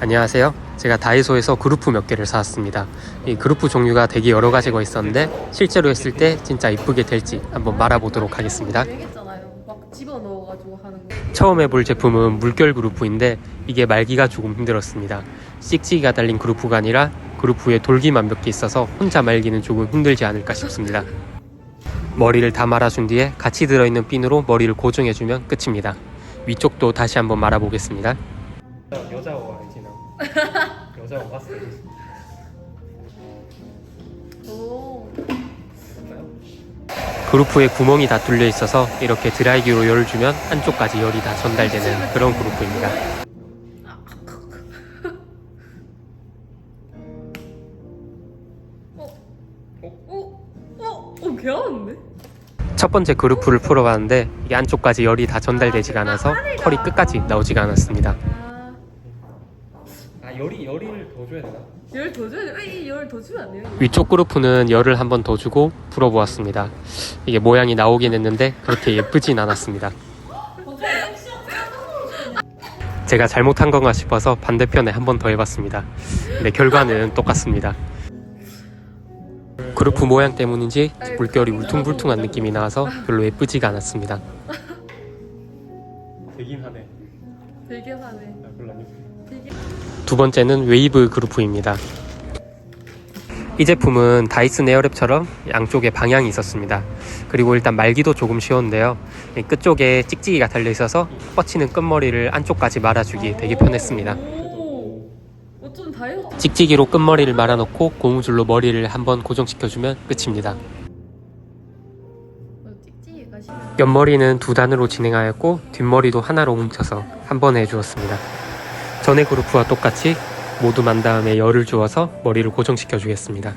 안녕하세요. 제가 다이소에서 그루프 몇 개를 사왔습니다. 이 그루프 종류가 되게 여러 가지가 있었는데 실제로 했을 때 진짜 이쁘게 될지 한번 말아보도록 하겠습니다. 얘기했잖아요. 막 집어 넣어가지고 하는 거. 처음 해볼 제품은 물결 그루프인데 이게 말기가 조금 힘들었습니다. 찍찍이가 달린 그루프가 아니라 그루프에 돌기만 몇 개 있어서 혼자 말기는 조금 힘들지 않을까 싶습니다. 머리를 다 말아준 뒤에 같이 들어있는 핀으로 머리를 고정해주면 끝입니다. 위쪽도 다시 한번 말아보겠습니다. 여자 어 알지 나? 여자 어 봤어? 오. 그루프에 구멍이 다 뚫려 있어서 이렇게 드라이기로 열을 주면 한쪽까지 열이 다 전달되는 그런 그루프입니다. 오. 오. 오. 개하는데? 첫 번째 그루프를 풀어봤는데 이게 안쪽까지 열이 다 전달되지가 않아서 컬이 끝까지 나오지가 않았습니다. 열이 열이를 더 줘야 되나? 열 더 줘야 돼. 열더 주면 안 돼요? 위쪽 그루프는 열을 한 번 더 주고 풀어보았습니다. 이게 모양이 나오긴 했는데 그렇게 예쁘진 않았습니다. 제가 잘못한 건가 싶어서 반대편에 한 번 더 해봤습니다. 근데 결과는 똑같습니다. 그루프 모양 때문인지 물결이 울퉁불퉁한 느낌이 나와서 별로 예쁘지가 않았습니다. 되긴 하네. 되게. 되게. 두 번째는 웨이브 그루프입니다. 이 제품은 다이슨 에어랩처럼 양쪽에 방향이 있었습니다. 그리고 일단 말기도 조금 쉬웠는데요. 이 끝쪽에 찍찍이가 달려 있어서 뻗치는 끝머리를 안쪽까지 말아주기 되게 편했습니다. 찍찍이로 끝머리를 말아놓고 고무줄로 머리를 한번 고정시켜주면 끝입니다. 옆머리는 두 단으로 진행하였고 뒷머리도 하나로 뭉쳐서 한 번에 해주었습니다. 전의 그루프와 똑같이 모두 만 다음에 열을 주어서 머리를 고정시켜 주겠습니다.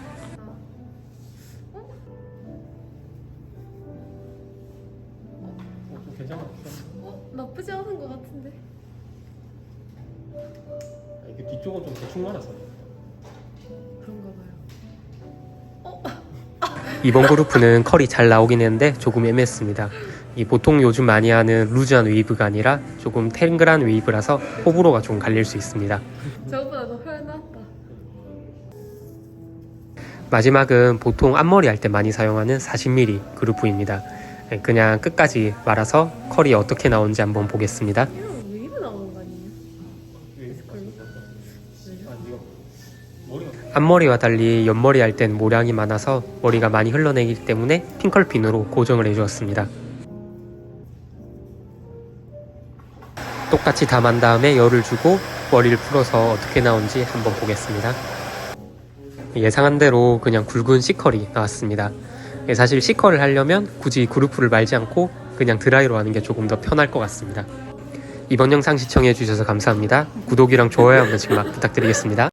어? 나쁘지 않은 것 같은데. 이게 뒤쪽은 좀 대충 말아서. 그런가 봐요. 이번 그루프는 컬이 잘 나오긴 했는데 조금 애매했습니다. 이 보통 요즘 많이 하는 루즈한 웨이브가 아니라 조금 탱글한 웨이브라서 호불호가 좀 갈릴 수 있습니다. 저보다 더 훨씬 낫다. 마지막은 보통 앞머리 할 때 많이 사용하는 40mm 그루프입니다. 네, 그냥 끝까지 말아서 컬이 어떻게 나오는지 한번 보겠습니다. 이런 웨이브 나오는 거 아니에요? 앞머리와 달리 옆머리 할 땐 모량이 많아서 머리가 많이 흘러내리기 때문에 핑컬핀으로 고정을 해주었습니다. 똑같이 다만 다음에 열을 주고 머리를 풀어서 어떻게 나온지 한번 보겠습니다. 예상한 대로 그냥 굵은 C컬이 나왔습니다. 예, 사실 C컬을 하려면 굳이 그루프를 말지 않고 그냥 드라이로 하는 게 조금 더 편할 것 같습니다. 이번 영상 시청해 주셔서 감사합니다. 구독이랑 좋아요 한 번씩만 부탁드리겠습니다.